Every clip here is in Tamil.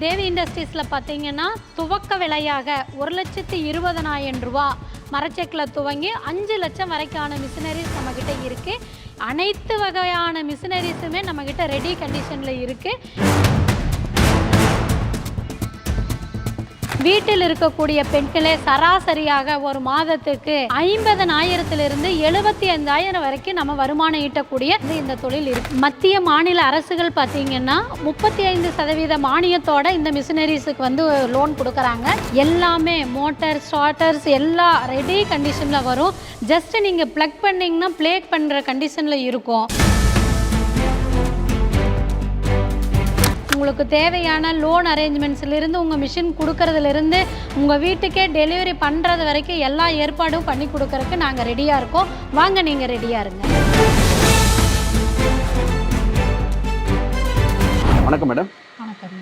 தேவி இண்டஸ்ட்ரீஸில் பார்த்தீங்கன்னா துவக்க விலையாக ஒரு லட்சத்து இருபதனாயிரம் ரூபா மரச்செக்கில் துவங்கி அஞ்சு லட்சம் வரைக்கான மிஷினரிஸ் நம்மக்கிட்ட இருக்குது அனைத்து வகையான மிஷினரிஸுமே நம்மக்கிட்ட ரெடி கண்டிஷனில் இருக்குது வீட்டில் இருக்கக்கூடிய பெண்களே சராசரியாக ஒரு மாதத்துக்கு ஐம்பதனாயிரத்திலிருந்து எழுபத்தி ஐந்தாயிரம் வரைக்கும் நம்ம வருமானம் ஈட்டக்கூடிய இந்த- இந்த தொழில் இருக்கு. மத்திய மாநில அரசுகள் பார்த்தீங்கன்னா முப்பத்தி ஐந்து சதவீத மானியத்தோட இந்த மிஷினரிஸுக்கு வந்து லோன் கொடுக்குறாங்க. எல்லாமே மோட்டர் ஸ்டார்டர்ஸ் எல்லாம் ரெடி கண்டிஷனில் வரும். ஜஸ்ட் நீங்கள் ப்ளக் பண்ணிங்கன்னா ப்ளே பண்ணுற கண்டிஷனில் இருக்கும். உங்களுக்கு தேவையான லோன் அரேஞ்ச்மெண்ட்ஸ்லேருந்து உங்கள் மிஷின் கொடுக்கறதுலேருந்து உங்கள் வீட்டுக்கே டெலிவரி பண்ணுறது வரைக்கும் எல்லா ஏற்பாடும் பண்ணி கொடுக்கறதுக்கு நாங்கள் ரெடியாக இருக்கோம். வாங்க நீங்கள் ரெடியாக இருங்க. வணக்கம் மேடம் வணக்கம்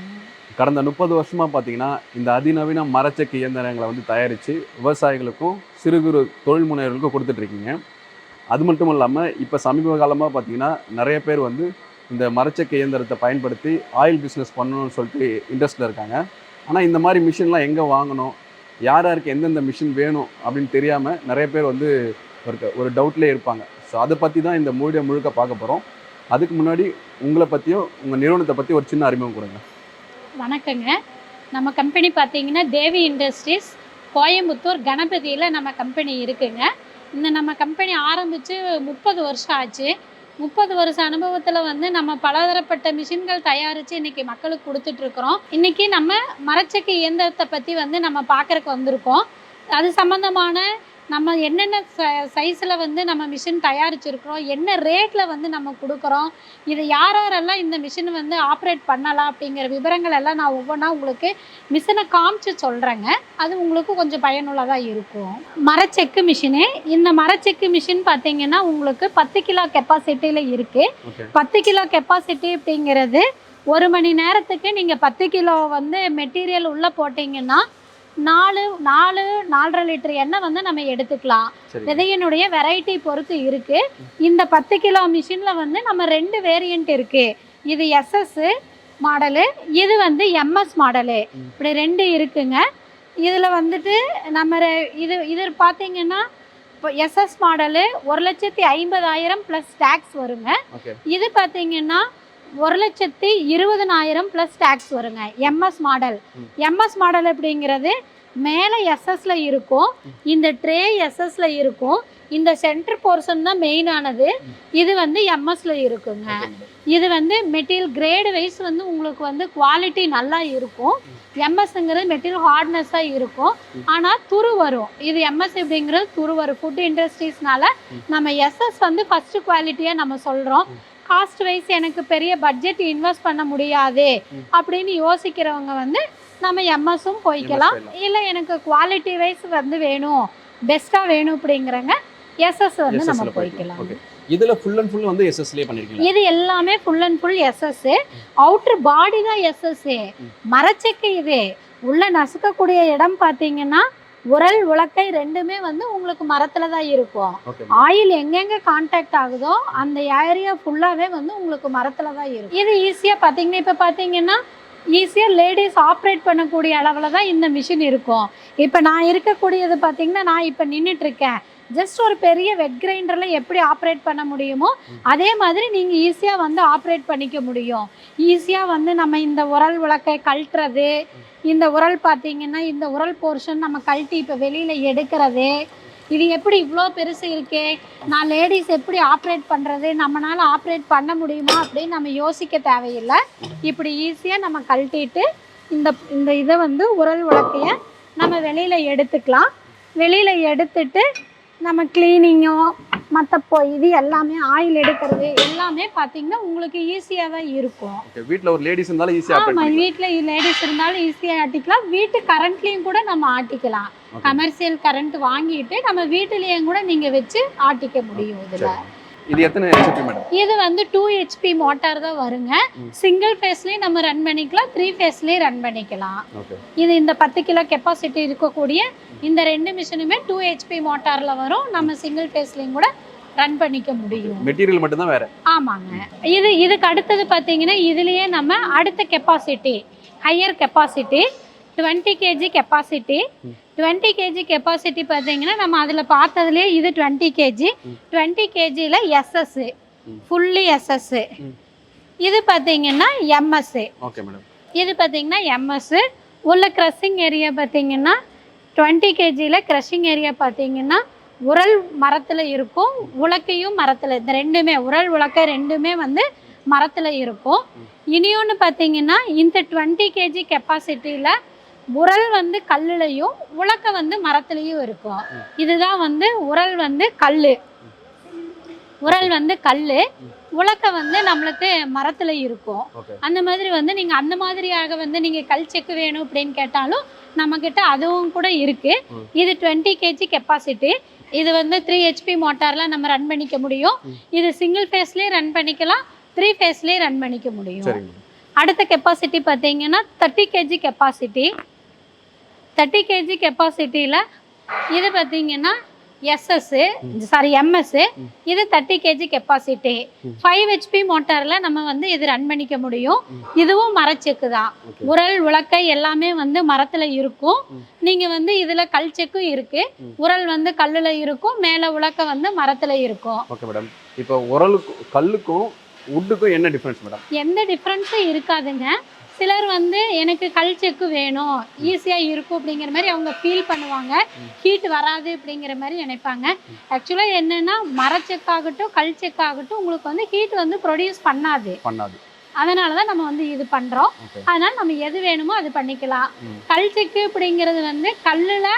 கடந்த முப்பது வருஷமாக பார்த்தீங்கன்னா இந்த அதிநவீன மரச்செக்கு இயந்திரங்களை வந்து தயாரித்து விவசாயிகளுக்கும் சிறு குறு தொழில் முனைவர்களுக்கும் கொடுத்துட்ருக்கீங்க அது மட்டும் இல்லாமல் இப்போ சமீப காலமாக பார்த்தீங்கன்னா நிறைய பேர் வந்து இந்த மரச்சக்க இயந்திரத்தை பயன்படுத்தி ஆயில் பிஸ்னஸ் பண்ணணும்னு சொல்லிட்டு இன்ட்ரெஸ்ட்டில் இருக்காங்க. ஆனால் இந்த மாதிரி மிஷின்லாம் எங்கே வாங்கணும்? யார் யாருக்கு எந்தெந்த மிஷின் வேணும் அப்படின்னு தெரியாமல் நிறைய பேர் வந்து ஒரு ஒரு டவுட்லேயே இருப்பாங்க. ஸோ அதை பற்றி தான் இந்த மூடியை முழுக்க பார்க்க போகிறோம் அதுக்கு முன்னாடி உங்களை பற்றியும் உங்கள் நிறுவனத்தை பற்றி ஒரு சின்ன அறிமுகம் கொடுங்க. வணக்கங்க. நம்ம கம்பெனி பார்த்தீங்கன்னா தேவி இண்டஸ்ட்ரீஸ் கோயம்புத்தூர் கணபதியில் நம்ம கம்பெனி இருக்குங்க. இந்த நம்ம கம்பெனி ஆரம்பித்து முப்பது வருஷம் ஆச்சு. முப்பது வருஷ அனுபவத்தில் வந்து நம்ம பலதரப்பட்ட மிஷின்கள் தயாரித்து இன்னைக்கு மக்களுக்கு கொடுத்துட்ருக்குறோம். இன்னைக்கு நம்ம மரச்சக்கி இயந்திரத்தை பற்றி வந்து நம்ம பார்க்குறக்கு வந்திருக்கோம். அது சம்மந்தமான நம்ம என்னென்ன ச சைஸில் வந்து நம்ம மிஷின் தயாரிச்சிருக்கிறோம் என்ன ரேட்டில் வந்து நம்ம கொடுக்குறோம் இது யார் யாரெல்லாம் இந்த மிஷின் வந்து ஆப்ரேட் பண்ணலாம் அப்படிங்கிற விவரங்கள் எல்லாம் நான் ஒவ்வொன்றா உங்களுக்கு மிஷினை காமிச்சு சொல்கிறேங்க அது உங்களுக்கு கொஞ்சம் பயனுள்ளதாக இருக்கும். மரச்செக்கு மிஷினு இந்த மரச்செக்கு மிஷின் பார்த்தீங்கன்னா உங்களுக்கு பத்து கிலோ கெப்பாசிட்டியில் இருக்குது பத்து கிலோ கெப்பாசிட்டி அப்படிங்கிறது ஒரு மணி நேரத்துக்கு நீங்கள் பத்து கிலோ வந்து மெட்டீரியல் உள்ளே போட்டிங்கன்னா நாலு நாலு நாலரை லிட்டர் எண்ணெய் வந்து நம்ம எடுத்துக்கலாம். விதையினுடைய வெரைட்டி பொறுத்து இருக்கு. இந்த பத்து கிலோ மிஷினில் வந்து நம்ம ரெண்டு வேரியண்ட் இருக்கு. இது எஸ்எஸ் மாடலு இது வந்து எம்எஸ் மாடலு. இப்படி ரெண்டு இருக்குங்க. இதில் வந்துட்டு நம்ம இது இது பார்த்தீங்கன்னா இப்போ எஸ்எஸ் மாடலு ஒரு லட்சத்தி ஐம்பதாயிரம் ப்ளஸ் டேக்ஸ் வருங்க. இது பார்த்தீங்கன்னா ஒரு லட்சத்தி இருபதனாயிரம் ப்ளஸ் டேக்ஸ் வருங்க. MS model. எம்எஸ் மாடல் அப்படிங்கிறது மேலே எஸ்எஸ்ல இருக்கும். இந்த ட்ரே எஸ்எஸ்ல இருக்கும். இந்த சென்டர் போர்ஷன் தான் மெயினானது இது வந்து எம்எஸ்ல இருக்குங்க. இது வந்து மெட்டீரியல் கிரேடு வைஸ் வந்து உங்களுக்கு வந்து குவாலிட்டி நல்லா இருக்கும். எம்எஸ்ங்கிறது மெட்டீரியல் ஹார்ட்னஸாக இருக்கும். ஆனால் துரு வரும். இது எம்எஸ் அப்படிங்கிறது துரு வரும். ஃபுட் இண்டஸ்ட்ரீஸ்னால நம்ம எஸ்எஸ் வந்து ஃபர்ஸ்ட் குவாலிட்டியாக நம்ம சொல்கிறோம் காஸ்ட் வைஸ் எனக்கு பெரிய பட்ஜெட் இன்வெஸ்ட் பண்ண முடியாது. அப்படின்னு யோசிக்கிறவங்க வந்து நம்ம எம்எஸும் போய்க்கலாம். இல்லை எனக்கு குவாலிட்டி வைஸ் வந்து வேணும். பெஸ்ட்டாக வேணும் அப்படிங்கிறவங்க எஸ்எஸ் வந்து நம்ம போய்க்கலாம். இதுல ஃபுல் அண்ட் ஃபுல் வந்து எஸ்எஸ்லேயே பண்ணிருக்கீங்க இது எல்லாமே full and full SS outer body தான் எஸ்எஸ். மரச்செக்கு இது. உள்ள நசுக்கக்கூடிய இடம் பார்த்தீங்கன்னா உரல் உலக்கை ரெண்டுமே வந்து உங்களுக்கு மரத்துல தான் இருக்கும். ஆயில் எங்கெங்க கான்டாக்ட் ஆகுதோ அந்த ஏரியா ஃபுல்லாவே வந்து உங்களுக்கு மரத்துல தான் இருக்கும். இது ஈஸியா பாத்தீங்கன்னா இப்ப பாத்தீங்கன்னா ஈஸியா லேடிஸ் ஆப்ரேட் பண்ணக்கூடிய அளவுல தான் இந்த மிஷின் இருக்கும். இப்ப நான் இருக்கக்கூடியது பாத்தீங்கன்னா நான் இப்ப நின்னுட்டு இருக்கேன். ஜஸ்ட் ஒரு பெரிய வெட் கிரைண்டர்ல எப்படி ஆப்ரேட் பண்ண முடியுமோ அதே மாதிரி நீங்க ஈஸியா வந்து ஆப்ரேட் பண்ணிக்க முடியும். ஈஸியா வந்து நம்ம இந்த உரல் விளக்கை கழட்டுறது இந்த உரல் பார்த்தீங்கன்னா இந்த உரல் போர்ஷன் நம்ம கழட்டி இப்போ வெளியில எடுக்கிறது. இது எப்படி இவ்வளோ பெருசு இருக்கே? நான் லேடிஸ் எப்படி ஆப்ரேட் பண்ணுறது நம்மளால ஆப்ரேட் பண்ண முடியுமா? அப்படின்னு நம்ம யோசிக்க தேவையில்லை. இப்படி ஈஸியாக நம்ம கழட்டிட்டு இந்த இந்த இதை வந்து உரல் உலக்கைய நம்ம வெளியில் எடுத்துக்கலாம். வெளியில் எடுத்துட்டு நம்ம கிளீனிங்கோ மற்ற இது எல்லாமே ஆயில் எடுக்கிறது எல்லாமே பார்த்தீங்கன்னா உங்களுக்கு ஈஸியாக தான் இருக்கும். வீட்ல ஒரு லேடிஸ் இருந்தாலும் ஈஸியா ஆப்ரேட் ஆமாம் வீட்டில் லேடிஸ் இருந்தாலும் ஈஸியாக ஆட்டிக்கலாம். வீட்டு கரண்ட்லேயும் கூட நம்ம ஆட்டிக்கலாம். கமர்ஷியல் கரண்ட் வாங்கிட்டு நம்ம வீட்டிலேயும் கூட நீங்கள் வச்சு ஆட்டிக்க முடியும் இதில். இது எத்தனை ஹெச்பி மேடம் இது வந்து டூ ஹெச்பி மோட்டார் தான் வருங்க. சிங்கிள் ஃபேஸ்லேயும் நம்ம ரன் பண்ணிக்கலாம் த்ரீ ஃபேஸ்லேயும் ரன் பண்ணிக்கலாம். இது இந்த பத்து கிலோ கெப்பாசிட்டி இருக்கக்கூடிய இந்த ரெண்டு மிஷினுமே டூ ஹெச்பி மோட்டாரில் வரும். நம்ம சிங்கிள் ஃபேஸ்லேயும் கூட ரன் பண்ணிக்க முடியும். மெட்டீரியல் மட்டும் தான் வேற? ஆமாங்க. இது இதுக்கு அடுத்தது பார்த்தீங்கன்னா இதுலயே நம்ம அடுத்த capacity higher capacity twenty kg capacity. Twenty kg capacity பார்த்தீங்கன்னா நம்ம அதில் பார்த்ததுலேயே இது டுவெண்ட்டி கேஜி. டுவெண்ட்டி கேஜியில் எஸ்எஸ் ம். ஃபுல்லி எஸ்எஸ் ம். இது பார்த்தீங்கன்னா எம்எஸ் ஓகே மேடம் இது பார்த்தீங்கன்னா எம்எஸ் உள்ள க்ரஷிங் ஏரியா பார்த்தீங்கன்னா டுவெண்ட்டி கேஜியில் க்ரஷிங் ஏரியா பார்த்தீங்கன்னா உரல் மரத்தில் இருக்கும் உலக்கையும் மரத்தில் இந்த ரெண்டுமே உரல் உலக்கை ரெண்டுமே வந்து மரத்தில் இருக்கும். இனியொன்று பார்த்தீங்கன்னா இந்த டுவெண்ட்டி கேஜி கெப்பாசிட்டியில் உரல் வந்து கல்லுலையும் உலக்கை வந்து மரத்துலேயும் இருக்கும். இதுதான் வந்து உரல் வந்து கல் உரல் வந்து கல் உலக்கை வந்து நம்மளுக்கு மரத்தில் இருக்கும். அந்த மாதிரி வந்து நீங்கள் அந்த மாதிரியாக வந்து நீங்கள் கல் செக்கு வேணும் அப்படின்னு கேட்டாலும் நம்மக்கிட்ட அதுவும் கூட இருக்குது ம். இது டுவெண்ட்டி கேஜி கெப்பாசிட்டி. இது வந்து த்ரீ ஹெச்பி மோட்டாரில் நம்ம ரன் பண்ணிக்க முடியும். இது சிங்கிள் ஃபேஸ்லேயும் ரன் பண்ணிக்கலாம். த்ரீ ஃபேஸ்லேயும் ரன் பண்ணிக்க முடியும். அடுத்த கெப்பாசிட்டி பார்த்தீங்கன்னா thirty kg capacity. Thirty kg கெப்பாசிட்டியில் இது பார்த்தீங்கன்னா எஸ்எஸ் சாரி எம்எஸ் ம். இது thirty kg capacity. Five HP மோட்டாரில் நம்ம வந்து இது ரன் பண்ணிக்க முடியும். இதுவும் மரச்செக்கு தான் உரல் உலக்கை எல்லாமே வந்து மரத்தில் இருக்கும். நீங்கள் வந்து இதில் கல் செக்கும் இருக்குது. உரல் வந்து கல்லில் இருக்கும் மேலே உலக்கை வந்து மரத்தில் இருக்கும் ஓகே மேடம் இப்போ உரலுக்கும் கல்லுக்கும் உட்டுக்கும் என்ன டிஃப்ரென்ஸ் மேடம் எந்த டிஃப்ரென்ஸும் இருக்காதுங்க சிலர் வந்து எனக்கு கல் செக்கு வேணும் ஈஸியாக இருக்கும் அப்படிங்கிற மாதிரி அவங்க ஃபீல் பண்ணுவாங்க. ஹீட் வராது அப்படிங்கிற மாதிரி நினைப்பாங்க. ஆக்சுவலாக என்னென்னா மரச்செக்காகட்டும் கல் செக்காகட்டும் உங்களுக்கு வந்து ஹீட் வந்து ப்ரொடியூஸ் பண்ணாது. பண்ணாது. அதனால தான் நம்ம வந்து இது பண்ணுறோம் அதனால் நம்ம எது வேணுமோ அது பண்ணிக்கலாம். கல் செக்கு அப்படிங்கிறது வந்து கல்லில்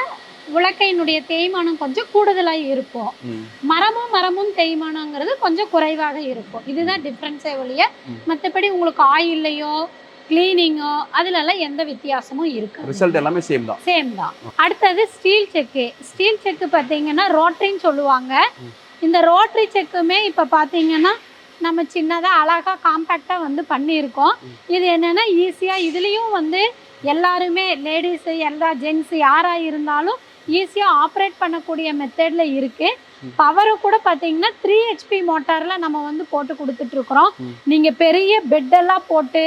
உலக்கையினுடைய தேய்மானம் கொஞ்சம் கூடுதலாக இருக்கும். மரமும் மரமும் தேய்மானங்கிறது கொஞ்சம் குறைவாக இருக்கும். இதுதான் டிஃப்ரென்ஸே ஒழிய. மற்றபடி உங்களுக்கு ஆயில்லையோ கிளீனிங்கோ அதுலலாம் எந்த வித்தியாசமும் இருக்கு ரிசல்ட் எல்லாமே சேம் தான் சேம் தான் அடுத்தது ஸ்டீல் செக்கு ஸ்டீல் செக்கு பார்த்தீங்கன்னா ரோட்டரின்னு சொல்லுவாங்க. இந்த ரோட்டரி செக்குமே இப்போ பார்த்தீங்கன்னா நம்ம சின்னதாக அழகாக காம்பேக்டாக வந்து பண்ணியிருக்கோம். இது என்னென்னா ஈஸியாக இதுலேயும் வந்து எல்லாருமே லேடிஸு எல்லா ஜென்ஸு யாராக இருந்தாலும் ஈஸியாக ஆப்ரேட் பண்ணக்கூடிய மெத்தடில் இருக்குது. பவரு கூட பார்த்தீங்கன்னா த்ரீ ஹெச்பி மோட்டாரில் நம்ம வந்து போட்டு கொடுத்துட்ருக்குறோம். நீங்கள் பெரிய பெட்டெல்லாம் போட்டு.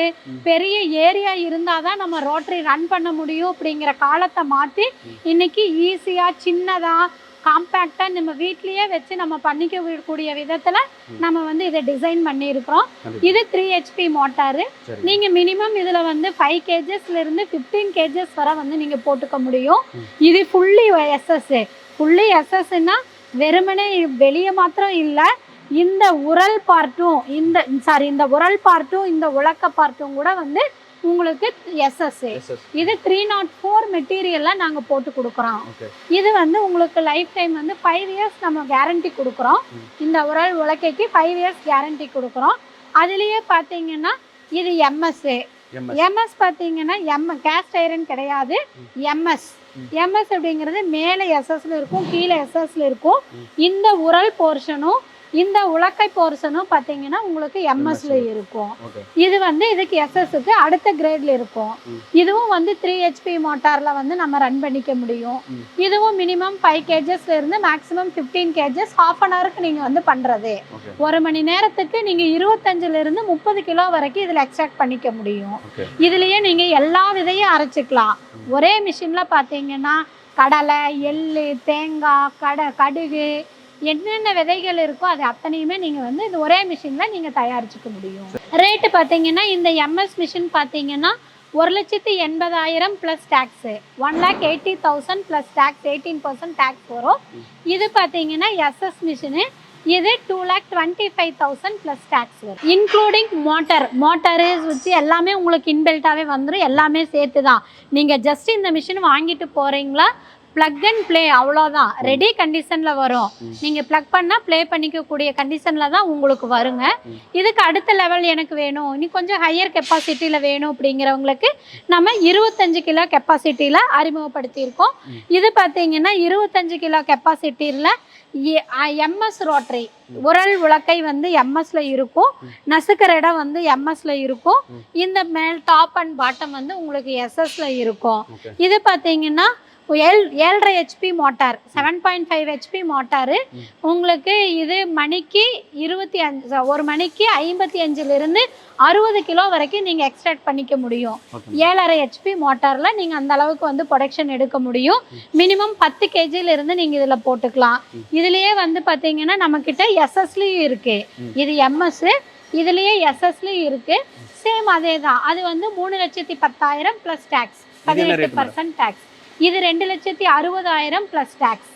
பெரிய ஏரியா இருந்தால் தான் நம்ம ரோட்டரி ரன் பண்ண முடியும் அப்படிங்கிற காலத்தை மாற்றி. இன்னைக்கு ஈஸியாக சின்னதாக காம்பேக்டாக நம்ம வீட்லேயே வச்சு நம்ம பண்ணிக்க கூடிய விதத்தில். நம்ம வந்து இதை டிசைன் பண்ணியிருக்கிறோம். இது த்ரீ ஹெச்பி மோட்டாரு நீங்கள் மினிமம் இதில் வந்து ஃபைவ் கேஜஸ்லேருந்து ஃபிஃப்டீன் கேஜஸ் வரை வந்து நீங்கள் போட்டுக்க முடியும். இது ஃபுல்லி எஸ்எஸ் ஃபுல்லி எஸ்எஸ்ன்னா வெறுமனே வெளியே மாத்திரம் இல்லை இந்த உரல் பார்ட்டும் இந்த சாரி இந்த உரல் பார்ட்டும் இந்த உலக்க பார்ட்டும் கூட வந்து உங்களுக்கு எஸ்எஸ் எஸ் எஸ் இது த்ரீ நாட் ஃபோர் மெட்டீரியல்லாம் நாங்கள் போட்டு கொடுக்குறோம். இது வந்து உங்களுக்கு லைஃப் டைம் வந்து ஃபைவ் இயர்ஸ் நம்ம கேரண்டி கொடுக்குறோம். இந்த உரல் உலக்கைக்கு ஃபைவ் இயர்ஸ் கேரண்டி கொடுக்குறோம். அதுலேயே பார்த்தீங்கன்னா இது எம்எஸ் எம்எஸ் பார்த்தீங்கன்னா எம் கேஸ்ட் ஐரன் கிடையாது எம்எஸ். எம்எஸ் அப்படிங்கிறது மேலே எஸ்எஸ்ல இருக்கும் கீழே எஸ்எஸ்ல இருக்கும். இந்த உரல் போர்ஷனும் இந்த உலக்கை போர்ஷனும் பார்த்தீங்கன்னா உங்களுக்கு எம்எஸ்ல. இருக்கும். இது வந்து இதுக்கு எஸ்எஸ்க்கு அடுத்த கிரேட்ல இருக்கும். இதுவும் வந்து த்ரீ ஹெச்பி மோட்டார்ல வந்து நம்ம ரன் பண்ணிக்க முடியும். இதுவும் மினிமம் ஃபைவ் கேஜஸ்ல இருந்து maximum fifteen kgs half an ஹவருக்கு நீங்க வந்து பண்றது. ஓகே ஒரு மணி நேரத்துக்கு நீங்க இருபத்தஞ்சுல இருந்து முப்பது கிலோ வரைக்கும் இதுல எக்ஸ்ட்ராக்ட் பண்ணிக்க முடியும். இதுலயே நீங்க எல்லா விதையும் அரைச்சிக்கலாம். ஒரே மிஷின்ல பாத்தீங்கன்னா கடலை எள்ளு தேங்காய் கடை கடுகு என்னென்ன விதைகள் இருக்கோ அது அத்தனையுமே நீங்கள் வந்து இந்த ஒரே மிஷினில் நீங்கள் தயாரிச்சுக்க முடியும். ரேட்டு பார்த்தீங்கன்னா இந்த எம்எஸ் மிஷின் பார்த்தீங்கன்னா ஒரு லட்சத்து எண்பதாயிரம் plus tax one lakh eighty thousand plus tax eighteen percent tax வரும். இது பார்த்தீங்கன்னா எஸ்எஸ் மிஷினு இது two lakh twenty five thousand plus tax வரும். இன்க்ளூடிங் மோட்டர் மோட்டரு சுவிட்சு எல்லாமே உங்களுக்கு இன்பில்ட்டாகவே வந்துடும் எல்லாமே சேர்த்து தான் நீங்கள் ஜஸ்ட் இந்த மிஷின் வாங்கிட்டு போகிறீங்களா ப்ளக் அண்ட் ப்ளே அவ்வளோதான் ரெடி கண்டிஷனில் வரும். நீங்கள் ப்ளக் பண்ணால் ப்ளே பண்ணிக்கக்கூடிய கண்டிஷனில் தான் உங்களுக்கு வருங்க. இதுக்கு அடுத்த லெவல் எனக்கு வேணும். இனி கொஞ்சம் ஹையர் கெப்பாசிட்டியில் வேணும் அப்படிங்கிறவங்களுக்கு நம்ம இருபத்தஞ்சு கிலோ கெப்பாசிட்டியில் அறிமுகப்படுத்தியிருக்கோம். இது பார்த்தீங்கன்னா இருபத்தஞ்சு கிலோ கெப்பாசிட்டியில் எம்எஸ் ரோட்டரி உரல் உலக்கை வந்து எம்எஸ்ல இருக்கும். நசுக்கிற இடம் வந்து எம்எஸ்ல இருக்கும். இந்த மேல் டாப் அண்ட் பாட்டம் வந்து உங்களுக்கு எஸ்எஸ்ல இருக்கும். இது பார்த்தீங்கன்னா ஏழ் ஏழரை HP motor seven point five HP motor. உங்களுக்கு இது மணிக்கு இருபத்தி அஞ்சு ஒரு மணிக்கு ஐம்பத்தி அஞ்சுலேருந்து அறுபது கிலோ வரைக்கும் நீங்கள் எக்ஸ்ட்ராக்ட் பண்ணிக்க முடியும். ஏழரை ஹெச்பி மோட்டாரில் நீங்கள் அந்த அளவுக்கு வந்து ப்ரொடக்ஷன் எடுக்க முடியும். மினிமம் பத்து கேஜில இருந்து நீங்கள் இதில் போட்டுக்கலாம். இதுலேயே வந்து பார்த்தீங்கன்னா நம்மக்கிட்ட எஸ்எஸ்லையும் இருக்குது. இது எம்எஸ் இதுலேயே எஸ்எஸ்லையும் இருக்குது சேம் அதே தான் அது வந்து மூணு லட்சத்தி பத்தாயிரம் ப்ளஸ் டேக்ஸ் பதினெட்டு? பர்சன்ட் டேக்ஸ் இது ரெண்டு லட்சத்தி அறுபதாயிரம் ப்ளஸ் டேக்ஸ்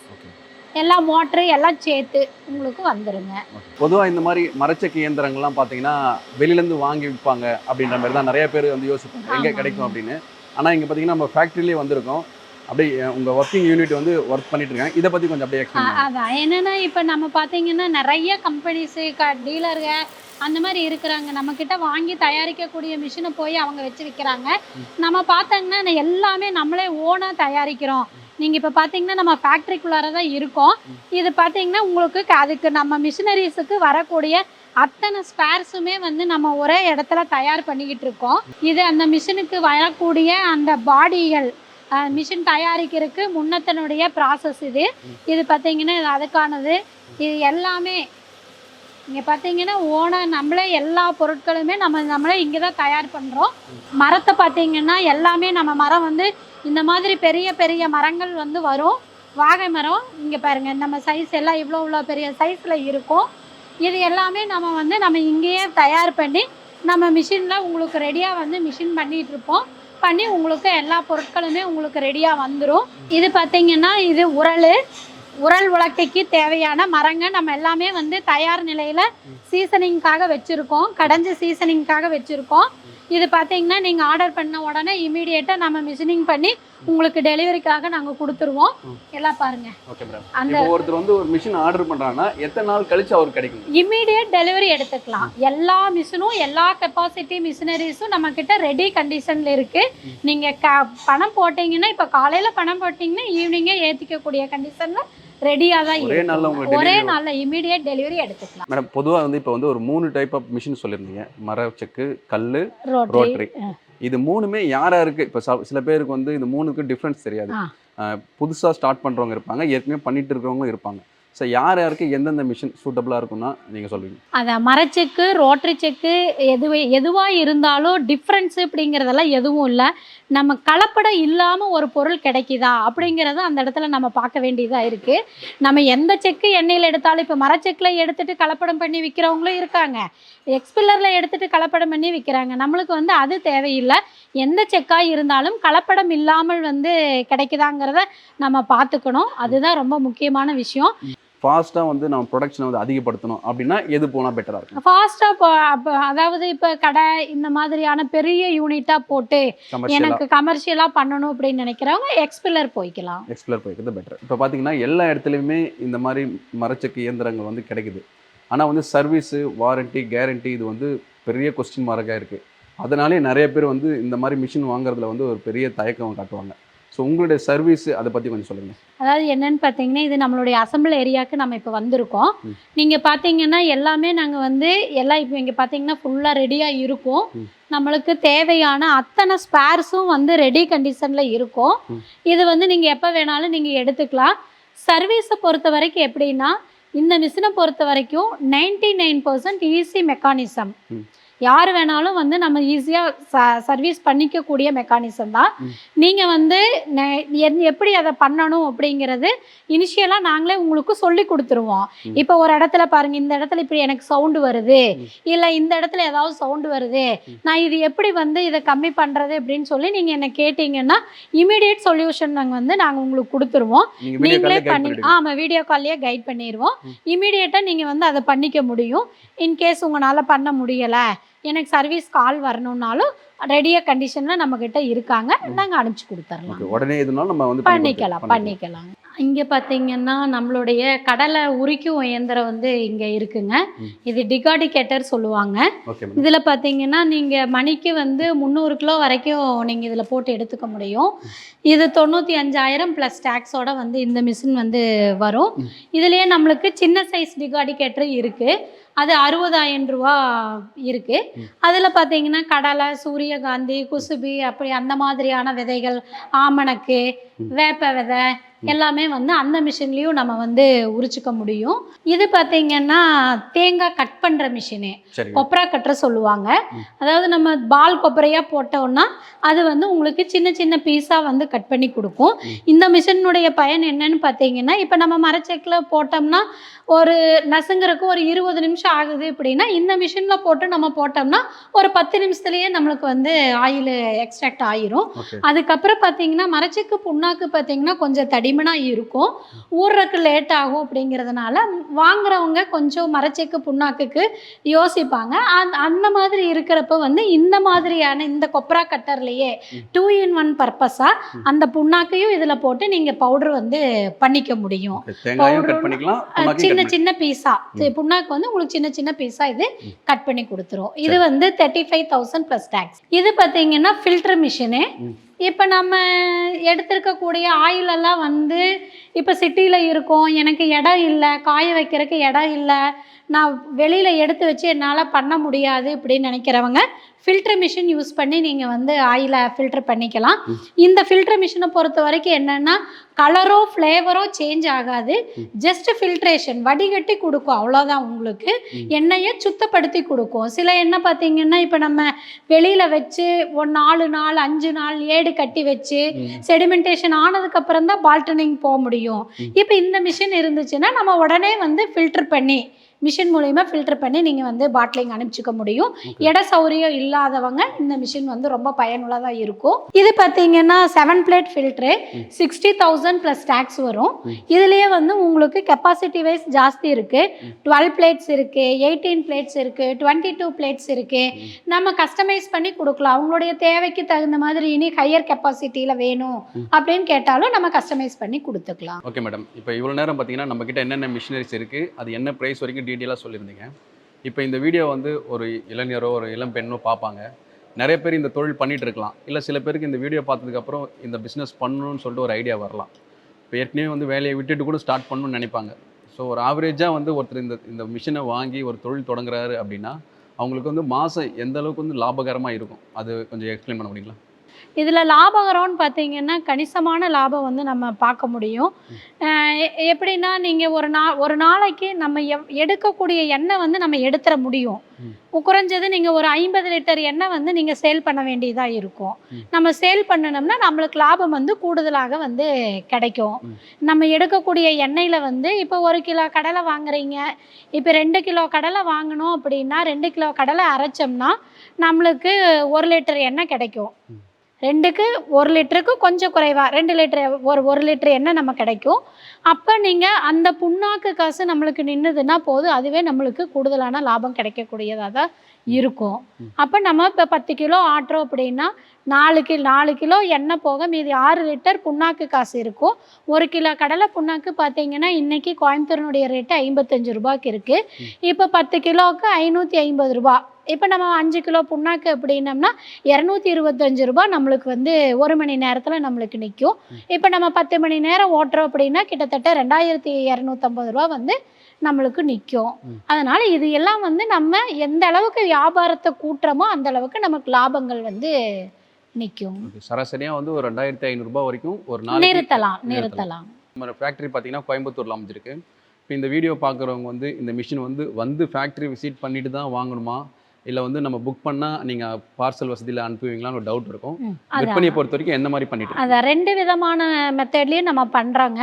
எல்லாம் மோட்ரு எல்லாம் சேர்த்து உங்களுக்கு வந்துருங்க. பொதுவாக இந்த மாதிரி மரச்செக்கு இயந்திரங்கள்லாம் பார்த்தீங்கன்னா வெளியிலேருந்து வாங்கி விற்பாங்க அப்படின்ற மாதிரி தான் நிறைய பேர் வந்து யோசிப்பாங்க. எங்கே. கிடைக்கும் அப்படின்னு. ஆனால் இங்கே பார்த்தீங்கன்னா நம்ம ஃபேக்ட்ரிலேயே வந்திருக்கோம். அப்படியே உங்கள் ஒர்க்கிங் யூனிட் வந்து ஒர்க் பண்ணிட்டு இருக்காங்க. இதை பற்றி கொஞ்சம் அப்படியே அதான். என்னன்னா இப்போ நம்ம பார்த்தீங்கன்னா நிறைய கம்பெனிஸு க டீலருங்க அந்த மாதிரி இருக்கிறாங்க. நம்மக்கிட்ட வாங்கி தயாரிக்கக்கூடிய மிஷினை போய் அவங்க வச்சு விற்கிறாங்க நம்ம பார்த்தாங்கன்னா எல்லாமே நம்மளே ஓனாக தயாரிக்கிறோம். நீங்கள் இப்போ பார்த்தீங்கன்னா நம்ம ஃபேக்ட்ரிக்குள்ளார தான் இருக்கோம். இது பார்த்தீங்கன்னா உங்களுக்கு க- அதுக்கு நம்ம மிஷினரிஸுக்கு வரக்கூடிய அத்தனை ஸ்பேர்ஸுமே வந்து நம்ம ஒரே இடத்துல தயார் பண்ணிக்கிட்டு இருக்கோம். இது அந்த மிஷினுக்கு வரக்கூடிய அந்த பாடிகள் மிஷின் தயாரிக்கிறதுக்கு முன்னத்தனுடைய ப்ராசஸ் இது. இது பார்த்தீங்கன்னா இது அதுக்கானது. இது எல்லாமே இங்கே பார்த்தீங்கன்னா ஓனாக நம்மளே எல்லா பொருட்களுமே நம்ம நம்மளே இங்கே தான் தயார் பண்ணுறோம் மரத்தை பார்த்தீங்கன்னா எல்லாமே நம்ம மரம் வந்து இந்த மாதிரி பெரிய பெரிய மரங்கள் வந்து வரும். வாகை மரம் இங்கே பாருங்கள் நம்ம சைஸ் எல்லாம் இவ்வளோ இவ்வளோ பெரிய சைஸில் இருக்கும். இது எல்லாமே நம்ம வந்து நம்ம இங்கேயே தயார் பண்ணி நம்ம மிஷினில் உங்களுக்கு ரெடியாக வந்து மிஷின் பண்ணிகிட்டு இருப்போம். பண்ணி உங்களுக்கு எல்லா பொருட்களுமே உங்களுக்கு ரெடியாக வந்துடும் இது பார்த்தீங்கன்னா இது உரல். உரல் உலக்கைக்கு தேவையான மரங்க நம்ம எல்லாமே வந்து தயார் நிலையில் சீசனிங்காக வச்சுருக்கோம். கடைஞ்ச சீசனிங்காக வச்சுருக்கோம். இது பார்த்தீங்கன்னா நீங்கள் ஆர்டர் பண்ண உடனே இமீடியட்டாக நம்ம மிஷினிங் பண்ணி உங்களுக்கு டெலிவரிக்காக நாங்கள் கொடுத்துருவோம். எல்லாம் ஓகே மேடம் அந்த ஒருத்தர் வந்து ஒரு மிஷின் ஆர்டர் பண்ணுறாங்கன்னா எத்தனை நாள் கழிச்சு அவருக்கு கிடைக்கும்? இம்மீடியட் டெலிவரி எடுத்துக்கலாம். எல்லா மிஷினும் எல்லா கெப்பாசிட்டி மிஷினரிஸும் நம்ம கிட்ட ரெடி கண்டிஷன்ல இருக்கு. நீங்க க பணம் போட்டீங்கன்னா இப்போ காலையில பணம் போட்டீங்கன்னா ஈவினிங்கே ஏத்திக்கக்கூடிய கண்டிஷன்ல ரெடியா தான் ஒரே நாள்ல உங்களுக்கு ஒரே நாள்ல இம்மீடியட் டெலிவரி எடுத்துக்கலாம். மேடம் பொதுவாக வந்து இப்போ வந்து ஒரு மூணு டைப் ஆஃப் மிஷின் சொல்லியிருந்தீங்க. மரச்செக்கு கல் ரோட்டரி. இது மூணுமே யார் யாருக்கு? இப்போ சில பேருக்கு வந்து இந்த மூணுக்கு டிஃப்ரென்ஸ் தெரியாது. புதுசாக ஸ்டார்ட் பண்ணுறவங்க இருப்பாங்க ஏற்கனவே பண்ணிட்டு இருக்கிறவங்களும் இருப்பாங்க. ஸோ யார் யாருக்கு எந்தெந்த மிஷின் சூட்டபுளாக இருக்கும்னா நீங்கள் சொல்லுவீங்க. அதான் மரச்செக்கு ரோட்டரி செக்கு எதுவே எதுவாக இருந்தாலும் டிஃப்ரென்ஸ் அப்படிங்கிறதெல்லாம் எதுவும் இல்லை. நம்ம கலப்படம் இல்லாமல் ஒரு பொருள் கிடைக்குதா அப்படிங்கிறத அந்த இடத்துல நம்ம பார்க்க வேண்டியதாக இருக்குது நம்ம எந்த செக்கு எண்ணெயில் எடுத்தாலும் இப்போ மரச்செக்கில் எடுத்துகிட்டு கலப்படம் பண்ணி விற்கிறவங்களும் இருக்காங்க. எக்ஸ்பில்லரில் எடுத்துகிட்டு கலப்படம் பண்ணி விற்கிறாங்க நம்மளுக்கு வந்து அது தேவையில்லை. எந்த செக்காக இருந்தாலும் கலப்படம் இல்லாமல் வந்து கிடைக்குதாங்கிறத நம்ம பார்த்துக்கணும். அதுதான் ரொம்ப முக்கியமான விஷயம். ஃபாஸ்ட்டாக வந்து நம்ம ப்ரொடக்ஷனை வந்து அதிகப்படுத்தணும். அப்படின்னா எது போனால் பெட்டராக இருக்கும்? ஃபாஸ்ட்டாக இப்போ அப்போ அதாவது இப்போ கடை இந்த மாதிரியான பெரிய யூனிட்டாக போட்டு எனக்கு கமர்ஷியலாக பண்ணணும் அப்படின்னு நினைக்கிறவங்க எக்ஸ்பில்லர் போய்க்கலாம். எக்ஸ்ப்ளோர் போய்க்கிறது பெட்டர் இப்போ பார்த்தீங்கன்னா எல்லா இடத்துலையுமே இந்த மாதிரி மரச்செக்கு இயந்திரங்கள் வந்து கிடைக்குது. ஆனால் வந்து சர்வீஸு வாரண்டி கேரண்டி இது வந்து பெரிய கொஸ்டின் மார்க்காக இருக்குது அதனாலே நிறைய பேர் வந்து இந்த மாதிரி மிஷின் வாங்குறதுல வந்து ஒரு பெரிய தயக்கம் காட்டுவாங்க. ஸோ உங்களுடைய சர்வீஸ் அதை பற்றி கொஞ்சம் சொல்லுங்கள் அதாவது என்னன்னு பார்த்தீங்கன்னா இது நம்மளுடைய அசம்பிள் ஏரியாவுக்கு நம்ம இப்போ வந்திருக்கோம். நீங்கள் பார்த்தீங்கன்னா எல்லாமே நாங்கள் வந்து எல்லாம் இப்போ இங்கே பார்த்தீங்கன்னா ஃபுல்லாக ரெடியாக இருக்கும். நம்மளுக்கு தேவையான அத்தனை ஸ்பேர்ஸும் வந்து ரெடி கண்டிஷனில் இருக்கும். இது வந்து நீங்கள் எப்போ வேணாலும் நீங்கள் எடுத்துக்கலாம் சர்வீஸை பொறுத்த வரைக்கும் எப்படின்னா இந்த மிஷினை பொறுத்த வரைக்கும் ninety nine percent easy mechanism. யார் வேணாலும் வந்து நம்ம ஈஸியாக ச சர்வீஸ் பண்ணிக்கக்கூடிய மெக்கானிசம் தான். நீங்கள் வந்து எப்படி அதை பண்ணணும் அப்படிங்கிறது இனிஷியலாக நாங்களே உங்களுக்கு சொல்லி கொடுத்துருவோம். இப்போ ஒரு இடத்துல பாருங்க இந்த இடத்துல இப்படி எனக்கு சவுண்டு வருது. இல்லை இந்த இடத்துல ஏதாவது சவுண்டு வருது. நான் இது எப்படி வந்து இதை கம்மி பண்ணுறது அப்படின்னு சொல்லி நீங்கள் என்ன கேட்டிங்கன்னா இமீடியட் சொல்யூஷன் நாங்கள் வந்து நாங்கள் உங்களுக்கு கொடுத்துருவோம் நீங்கள் பண்ணி ஆமாம் வீடியோ கால்லையே கைட் பண்ணிடுவோம். இமீடியட்டாக நீங்கள் வந்து அதை பண்ணிக்க முடியும் இன்கேஸ் உங்களால் பண்ண முடியலை எனக்கு சர்வீஸ் கால் வரணும்னாலும் ரெடியாக கண்டிஷனில் நம்மக்கிட்ட இருக்காங்க. நாங்கள் அனுப்பிச்சு கொடுத்துர்லாம். உடனே எதுனாலும் நம்ம வந்து பண்ணி பண்ணிக்கலாம் பண்ணிக்கலாம். இங்கே பார்த்தீங்கன்னா நம்மளுடைய கடலை உரிக்கும் இயந்திரம் வந்து இங்கே இருக்குங்க. இது டிகாடிகேட்டர் சொல்லுவாங்க. இதில் பார்த்தீங்கன்னா நீங்கள் மணிக்கு வந்து முந்நூறு கிலோ வரைக்கும் நீங்கள் இதில் போட்டு எடுத்துக்க முடியும். இது தொண்ணூற்றி அஞ்சாயிரம் ப்ளஸ் டேக்ஸோட வந்து இந்த மிஷின் வந்து வரும். இதுலேயே நம்மளுக்கு சின்ன சைஸ் டிகாடிகேட்டர் இருக்குது அது அறுபதாயிரம் ரூபா இருக்கு ம். அதில் பார்த்தீங்கன்னா கடலை சூரியகாந்தி குசுபி அப்படி அந்த மாதிரியான விதைகள் ஆமணக்கு. வேப்ப விதை எல்லாமே வந்து அந்த மிஷின்லேயும் நம்ம வந்து உரிச்சுக்க முடியும். இது பார்த்தீங்கன்னா தேங்காய் கட் பண்ணுற மிஷினு. கொப்பரா கட்டுற சொல்லுவாங்க. அதாவது நம்ம பால் கொப்பரையாக போட்டோம்னா அது வந்து உங்களுக்கு சின்ன சின்ன பீஸாக வந்து கட் பண்ணி கொடுக்கும். இந்த மிஷினுடைய பயன் என்னன்னு பார்த்தீங்கன்னா இப்போ நம்ம மரச்செக்கில் போட்டோம்னா ஒரு நசுங்கிறதுக்கு ஒரு இருபது நிமிஷம் ஆகுது அப்படின்னா இந்த மிஷினில் போட்டு நம்ம போட்டோம்னா ஒரு பத்து நிமிஷத்துலேயே நம்மளுக்கு வந்து ஆயில் எக்ஸ்ட்ராக்ட் ஆயிரும். அதுக்கப்புறம் பார்த்தீங்கன்னா மரச்செக்கு புண்ணாக்கு பார்த்தீங்கன்னா கொஞ்சம் தடிமனாக இருக்கும். ஊறுறதுக்கு லேட் ஆகும் அப்படிங்கிறதுனால வாங்குறவங்க கொஞ்சம் மரச்செக்கு புண்ணாக்குக்கு யோசிப்பாங்க. அந்த அந்த மாதிரி இருக்கிறப்ப வந்து இந்த மாதிரியான இந்த கொப்பரா கட்டர்லேயே டூ இன் ஒன் பர்பஸாக அந்த புண்ணாக்கையும் இதில் போட்டு நீங்கள் பவுடர் வந்து பண்ணிக்க முடியும். சின்ன சின்ன பீஸா. புண்ணாக்கு வந்து உங்களுக்கு சின்ன சின்ன பீஸா இது. கட் பண்ணி கொடுத்துரும். இது வந்து thirty five thousand plus tax இது பார்த்தீங்கன்னா ஃபில்டர் மிஷினு. இப்போ நம்ம எடுத்திருக்கக்கூடிய ஆயிலெல்லாம் வந்து இப்போ சிட்டியில் இருக்கோம் எனக்கு இடம் இல்லை காய வைக்கிறதுக்கு இடம் இல்லை நான் வெளியில் எடுத்து வச்சு என்னால் பண்ண முடியாது இப்படின்னு நினைக்கிறவங்க ஃபில்டர் மிஷின் யூஸ் பண்ணி நீங்கள் வந்து ஆயிலை ஃபில்டர் பண்ணிக்கலாம். இந்த ஃபில்டர் மிஷினை பொறுத்த வரைக்கும் என்னென்னா கலரோ ஃப்ளேவரோ சேஞ்ச் ஆகாது. ஜஸ்ட் ஃபில்ட்ரேஷன் வடிகட்டி கொடுக்கும் அவ்வளோதான் உங்களுக்கு. எண்ணெயை சுத்தப்படுத்தி கொடுக்கும். சில எண்ணெய் பார்த்தீங்கன்னா இப்போ நம்ம வெளியில் வச்சு ஒரு நாலு நாள் அஞ்சு நாள் ஏடு கட்டி வச்சு செடிமெண்டேஷன் ஆனதுக்கப்புறம் தான் பால்டனிங் போக முடியும். இப்போ இந்த மிஷின் இருந்துச்சுன்னா நம்ம உடனே வந்து ஃபில்டர் பண்ணி மிஷின் மூலிமா ஃபில்டர் பண்ணி நீங்கள் வந்து பாட்லிங் அனுப்பிச்சிக்க முடியும். இட சௌரியம் இல்லாதவங்க இந்த மிஷின் வந்து ரொம்ப பயனுள்ளதாக இருக்கும் இது பார்த்தீங்கன்னா seven plate filter. Sixty thousand plus tax வரும். இதுலேயே வந்து உங்களுக்கு கெப்பாசிட்டி வைஸ் ஜாஸ்தி இருக்குது. டுவெல் பிளேட்ஸ் இருக்குது எயிட்டீன் பிளேட்ஸ் இருக்குது டுவெண்ட்டி டூ பிளேட்ஸ் இருக்குது. நம்ம கஸ்டமைஸ் பண்ணி கொடுக்கலாம் அவங்களுடைய தேவைக்கு தகுந்த மாதிரி இனி ஹையர் கெப்பாசிட்டியில் வேணும். அப்படின்னு கேட்டாலும் நம்ம கஸ்டமைஸ் பண்ணி கொடுத்துக்கலாம் ஓகே மேடம் இப்போ இவ்வளோ நேரம் பார்த்தீங்கன்னா நம்மக்கிட்ட என்னென்ன மிஷினரிஸ் இருக்குது அது என்ன ப்ரைஸ் வரைக்கும் டீட்டெயிலாக சொல்லியிருந்தீங்க. இப்போ இந்த வீடியோ வந்து ஒரு இளைஞரோ ஒரு இளம் பெண்ணோ பார்ப்பாங்க. நிறைய பேர் இந்த தொழில் பண்ணிட்டு இருக்கலாம். இல்லை சில பேருக்கு இந்த வீடியோ பார்த்ததுக்கப்புறம் இந்த பிஸ்னஸ் பண்ணணும்னு சொல்லிட்டு ஒரு ஐடியா வரலாம். இப்போ ஏற்கனவே வந்து வேலையை விட்டுட்டு கூட ஸ்டார்ட் பண்ணணும்னு நினைப்பாங்க. ஸோ ஒரு ஆவரேஜாக வந்து ஒருத்தர் இந்த இந்த மிஷினை வாங்கி ஒரு தொழில் தொடங்குறாரு அப்படின்னா அவங்களுக்கு வந்து மாதம் எந்த அளவுக்கு வந்து லாபகரமாக இருக்கும்? அது கொஞ்சம் எக்ஸ்பிளைன் பண்ண முடியுங்களா? இதில் லாபகரம்னு பார்த்தீங்கன்னா கணிசமான லாபம் வந்து நம்ம பார்க்க முடியும் எப்படின்னா நீங்கள் ஒரு நா ஒரு நாளைக்கு நம்ம எவ் எடுக்கக்கூடிய எண்ணெய் வந்து நம்ம எடுத்துட முடியும். குறைஞ்சது நீங்கள் ஒரு ஐம்பது லிட்டர் எண்ணெய் வந்து நீங்கள் சேல் பண்ண வேண்டியதாக இருக்கும். நம்ம சேல் பண்ணணும்னா நம்மளுக்கு லாபம் வந்து கூடுதலாக வந்து கிடைக்கும். நம்ம எடுக்கக்கூடிய எண்ணெயில் வந்து இப்போ ஒரு கிலோ கடலை வாங்குறீங்க இப்போ ரெண்டு கிலோ கடலை வாங்கணும் அப்படின்னா ரெண்டு கிலோ கடலை அரைச்சோம்னா நம்மளுக்கு ஒரு லிட்டர் எண்ணெய் கிடைக்கும். ரெண்டுக்கு ஒரு லிட்டருக்கு கொஞ்சம் குறைவா ரெண்டு லிட்டர் ஒரு ஒரு லிட்டர் எண்ணெய் நம்ம கிடைக்கும். அப்போ நீங்கள் அந்த புண்ணாக்கு காசு நம்மளுக்கு நின்றுதுன்னா போதும் அதுவே நம்மளுக்கு கூடுதலான லாபம் கிடைக்கக்கூடியதாக தான் இருக்கும். அப்போ நம்ம இப்போ பத்து கிலோ ஆட்டுறோம் அப்படின்னா நாலு கிலோ நாலு கிலோ எண்ணெய் போக மீதி ஆறு லிட்டர் புண்ணாக்கு காசு இருக்கும். ஒரு கிலோ கடலை புண்ணாக்கு பார்த்தீங்கன்னா இன்னைக்கு கோயம்புத்தூரினுடைய ரேட்டு ஐம்பத்தஞ்சு ரூபாய்க்கு இருக்குது இப்போ பத்து கிலோவுக்கு ஐநூற்றி ஐம்பது ரூபா. இப்போ நம்ம அஞ்சு கிலோ புண்ணாக்கு அப்படின்னம்னா இரநூத்தி இருபத்தஞ்சு ரூபாய் நம்மளுக்கு வந்து ஒரு மணி நேரத்தில் நம்மளுக்கு நிற்கும் இப்போ நம்ம பத்து மணி நேரம் ஓட்டுறோம் அப்படின்னா கிட்டத்தட்ட ரெண்டாயிரத்தி இரநூத்தம்பது ரூபா வந்து நம்மளுக்கு நிற்கும். அதனால் இது எல்லாம் வந்து நம்ம எந்த அளவுக்கு வியாபாரத்தை கூட்டுறோமோ அந்த அளவுக்கு நமக்கு லாபங்கள் வந்து நிற்கும் சராசரியாக வந்து ஒரு ரெண்டாயிரத்தி ஐநூறுரூபா வரைக்கும் ஒரு நிறுத்தலாம் நிறுத்தலாம். நிறுத்தலாம். நம்ம ஃபேக்ட்ரி பார்த்தீங்கன்னா கோயம்புத்தூரில் அமைஞ்சிருக்கு. இப்போ இந்த வீடியோ பார்க்குறவங்க வந்து இந்த மிஷின் வந்து வந்து ஃபேக்ட்ரி விசிட் பண்ணிட்டு தான் வாங்கணுமா? இல்லை வந்து நம்ம புக் பண்ணால் நீங்கள் பார்சல் வசதியில் அனுப்புவீங்களான்னு ஒரு டவுட் இருக்கும். விற்பனையை பொறுத்த வரைக்கும் எந்த மாதிரி பண்ணிட்டு? அதான். ரெண்டு விதமான மெத்தட்லேயும் நம்ம பண்ணுறோங்க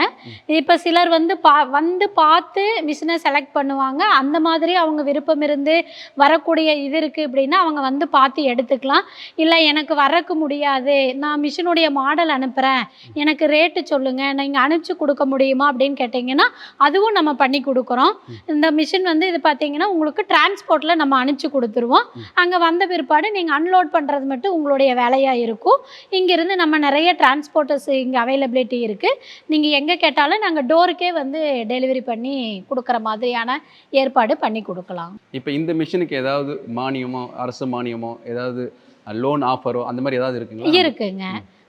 இப்போ சிலர் வந்து பா வந்து பார்த்து மிஷினை செலக்ட் பண்ணுவாங்க. அந்த மாதிரி அவங்க விருப்பம் இருந்து வரக்கூடிய இது இருக்குது அப்படின்னா அவங்க வந்து பார்த்து எடுத்துக்கலாம். இல்லை எனக்கு வரக்கு முடியாது. நான் மிஷினுடைய மாடல் அனுப்புகிறேன் எனக்கு ரேட்டு சொல்லுங்கள் நீங்கள் அனுப்பிச்சு கொடுக்க முடியுமா அப்படின்னு கேட்டிங்கன்னா அதுவும் நம்ம பண்ணி கொடுக்குறோம். இந்த மிஷின் வந்து இது பார்த்தீங்கன்னா உங்களுக்கு டிரான்ஸ்போர்ட்டில் நம்ம அனுப்பிச்சு கொடுத்துருவோம். அங்கே வந்த பிற்பாடு நீங்கள் அன்லோட் பண்ணுறது மட்டும் உங்களுடைய வேலையாக இருக்கும். இங்கேருந்து நம்ம நிறைய டிரான்ஸ்போர்ட்டர்ஸ் இங்கே அவைலபிலிட்டி இருக்குது நீங்கள் எங்கே கேட்டாலும் நாங்கள் டோருக்கே வந்து டெலிவரி பண்ணி கொடுக்குற மாதிரியான ஏற்பாடு பண்ணி கொடுக்கலாம். இப்போ இந்த மிஷினுக்கு ஏதாவது மானியமோ அரசு மானியமோ ஏதாவது லோன் ஆஃபரோ அந்த மாதிரி ஏதாவது இருக்குங்களா? இருக்குங்க.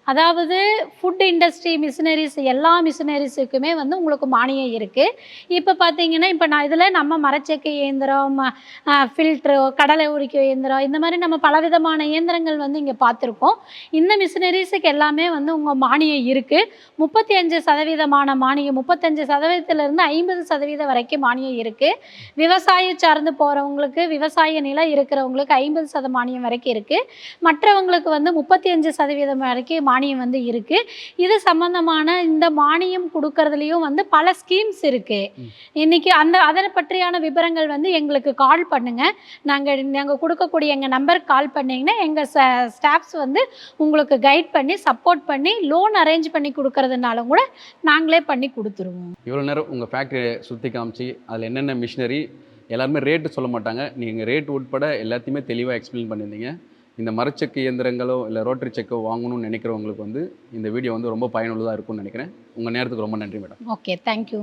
அதாவது ஃபுட் இண்டஸ்ட்ரி மிஷினரிஸ் எல்லா மிஷினரிஸுக்குமே வந்து உங்களுக்கு மானியம் இருக்குது இப்போ பார்த்தீங்கன்னா இப்போ நான் இதில் நம்ம மரச்சக்கை இயந்திரம் ஃபில்ட்ரு கடலை உரிக்க இயந்திரம் இந்த மாதிரி நம்ம பலவிதமான இயந்திரங்கள் வந்து இங்கே பார்த்துருக்கோம் இந்த மிஷினரிஸுக்கு எல்லாமே வந்து உங்கள் மானியம் இருக்குது முப்பத்தி அஞ்சு சதவீதமான மானியம் முப்பத்தஞ்சு சதவீதத்திலேருந்து ஐம்பது சதவீதம் வரைக்கும் மானியம் இருக்குது விவசாயம் சார்ந்து போகிறவங்களுக்கு விவசாய நிலம் இருக்கிறவங்களுக்கு ஐம்பது சத மானியம் வரைக்கும் இருக்குது மற்றவங்களுக்கு வந்து முப்பத்தி அஞ்சு சதவீதம் வரைக்கும் மானியம் வந்து இருக்குது இது சம்மந்தமான இந்த மானியம் கொடுக்கறதுலையும் வந்து பல ஸ்கீம்ஸ் இருக்குது இன்னைக்கு அந்த அதனை பற்றியான விவரங்கள் வந்து எங்களுக்கு கால் பண்ணுங்கள் நாங்கள் நாங்கள் கொடுக்கக்கூடிய எங்கள் நம்பருக்கு கால் பண்ணிங்கன்னா எங்கள் ஸ்டாஃப்ஸ் வந்து உங்களுக்கு கைட் பண்ணி சப்போர்ட் பண்ணி லோன் அரேஞ்ச் பண்ணி கொடுக்கறதுனாலும் கூட நாங்களே பண்ணி கொடுத்துருவோம். இவ்வளோ நேரம் உங்கள் ஃபேக்ட்ரியை சுற்றி காமிச்சு அதில் என்னென்ன மிஷினரி எல்லாருமே ரேட்டு சொல்ல மாட்டாங்க. நீங்கள் ரேட் உட்பட எல்லாத்தையுமே தெளிவாக எக்ஸ்பிளைன் பண்ணியிருந்தீங்க. இந்த மரச்செக்கு இயந்திரங்களோ இல்லை ரோட்டரி செக்கோ வாங்கணும்னு நினைக்கிறவங்களுக்கு வந்து இந்த வீடியோ வந்து ரொம்ப பயனுள்ளதாக இருக்கும்னு நினைக்கிறேன். உங்கள் நேரத்துக்கு ரொம்ப நன்றி மேடம். Okay thank you